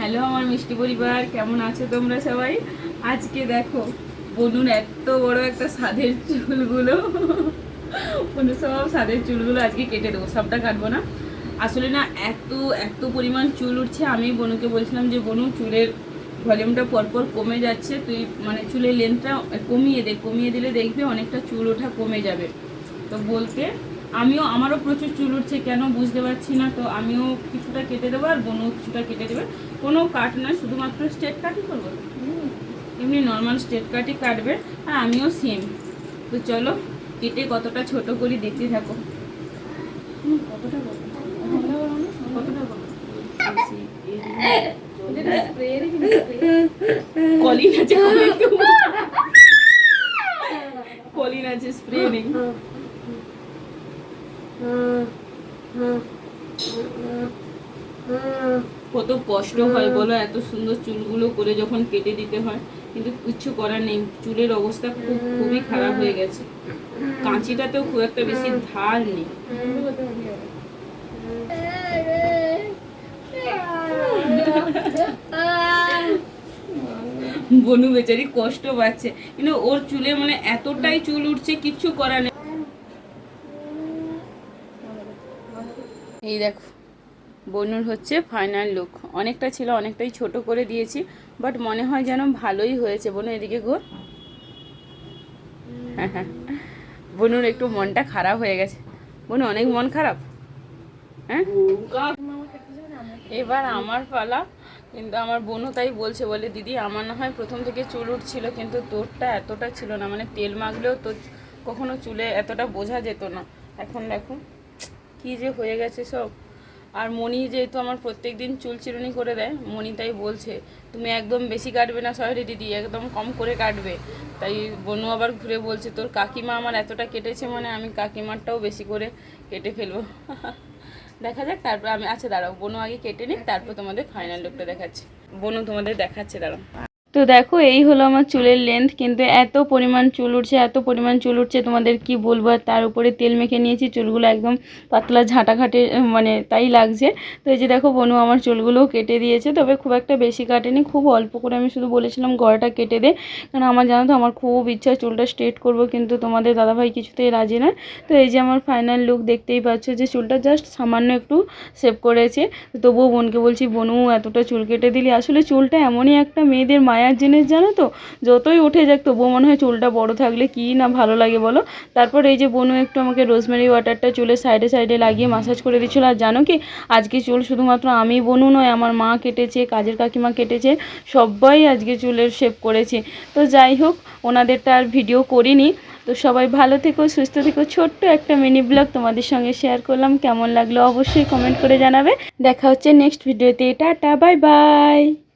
Hello আমার মিষ্টি পরিবার, কেমন আছো তোমরা সবাই? আজকে দেখো বনুন এত বড় একটা সাদের চুলগুলো। বনু সব সাদের চুলগুলো আজকে কেটে দেবো, সবটা কাটবো না। আসলে না, এত এত পরিমাণ চুল উঠছে, আমি বনুকে বলছিলাম যে, বনু, চুলের ভলিউমটা পরপর কমে যাচ্ছে, তুই মানে চুলের লেন্থটা কমিয়ে দে, কমিয়ে দিলে দেখবি অনেকটা চুল ওঠা কমে যাবে। তো বলতে আমিও, আমারও প্রচুর চুল উঠছে, কেন বুঝতে পারছি না। তো আমিও কিছুটা কেটে দেবো আর বোনও কিছুটা কেটে দেবে। কোনো কাট না শুধুমাত্র স্ট্রেট কাটই করব। এমনি নর্মাল স্ট্রেট কাটই কাটবে, আর আমিও সেম তো চলো, কেটে কতটা ছোট করি দেখতে থাকো। কলিন আছে কলিন আছে স্প্রে নেই। কত কষ্ট হয় বলো, এত সুন্দর চুলগুলো করে যখন কেটে দিতে হয়, কিন্তু কিচ্ছু করার নেই, চুলের অবস্থা খুব, খুবই খারাপ হয়ে গেছে। কাঁচিটাতেও খুব একটা বেশি ধার নেই। বনু বেচারি কষ্ট পাচ্ছে, কিন্তু ওর চুলে মানে এতটাই চুল উঠছে, কিচ্ছু করার নেই। এই দেখো, বনুর হচ্ছে ফাইনাল লুক অনেকটা ছিল, অনেকটাই ছোট করে দিয়েছি বাট মনে হয় যেন ভালোই হয়েছে। বনু, এদিকে ঘোর। বনুর একটু মনটা খারাপ হয়ে গেছে। বনু, অনেক মন খারাপ? হ্যাঁ? এবার আমার পালা। কিন্তু আমার বোনও তাই বলছে, বলে, দিদি, আমার না হয় প্রথম থেকে চুল উঠছিল, কিন্তু তোরটা এতটা ছিল না। মানে তেল মাখলেও তোর কখনো চুলে এতটা বোঝা যেত না। এখন দেখো। কি যে হয়ে গেছে সব। আর মণি যেহেতু আমার প্রত্যেক দিন চুল চিরুনি করে দেয়, মণি তাই বলছে, তুমি একদম বেশি কাটবে না, সরি দিদি, একদম কম করে কাটবে। তাই বনু আবার ঘুরে বলছে, তোর কাকিমা আমার এতটা কেটেছে মানে আমি কাকিমারটাও বেশি করে কেটে ফেলব। দেখা যাক, তারপর আমি আচ্ছা দাঁড়াও, বনু আগে কেটে নিক, তারপর তোমাদের ফাইনাল লুকটা দেখাচ্ছি। বনু তোমাদের দেখাচ্ছে, দাঁড়াও। তো দেখো, এই হলো আমার চুলের লেন্থ কিন্তু এত পরিমাণ চুল উঠছে, এত পরিমাণ চুল উঠছে, তোমাদের কি বলব? আর তার উপরে তেল মেখে নিয়েছি, চুলগুলো একদম পাতলা ঝাঁটাঘাটে মানে তাই লাগছে। তো এই যে দেখো, বনু আমার চুলগুলোও কেটে দিয়েছে, তবে খুব একটা বেশি কাটেনি, খুব অল্প করে আমি শুধু বলেছিলাম গড়াটা কেটে দে। কারণ আমার জানো তো, আমার খুব ইচ্ছা চুলটা স্ট্রেট করব, কিন্তু তোমাদের দাদাভাই কিছুতেই রাজি নয় তো এই যে আমার ফাইনাল লুক দেখতেই পাচ্ছ যে চুলটা জাস্ট সামান্য একটু সেভ করেছে। তবুও বোনকে বলছি, বনু, এতটা চুল কেটে দিলি। আসলে চুলটা এমনই একটা মেয়েদের মায়ার জিনিস জানো তো? যতই উঠে যাক তবুও মনে হয় চুলটা বড় থাকলে কি না ভালো লাগে বলো? তারপর এই যে বনু একটু আমাকে রোজমেরি ওয়াটারটা চুলের সাইডে সাইডে লাগিয়ে মাসাজ করে দিচ্ছিল। আর জানো কি? আজকে চুল শুধুমাত্র আমি বনু নয়, আমার মা কেটেছে, কাজের কাকিমা কেটেছে সবাই আজকে চুলের শেপ করেছে। তো যাই হোক, ওনাদেরটা আর ভিডিও করিনি। তো সবাই ভালো থেকো, সুস্থ থেকো। ছোট্ট একটা মিনি ব্লগ তোমাদের সঙ্গে শেয়ার করলাম। কেমন লাগল অবশ্যই কমেন্ট করে জানাবে। দেখা হচ্ছে নেক্সট ভিডিওতে টাটা বাই বাই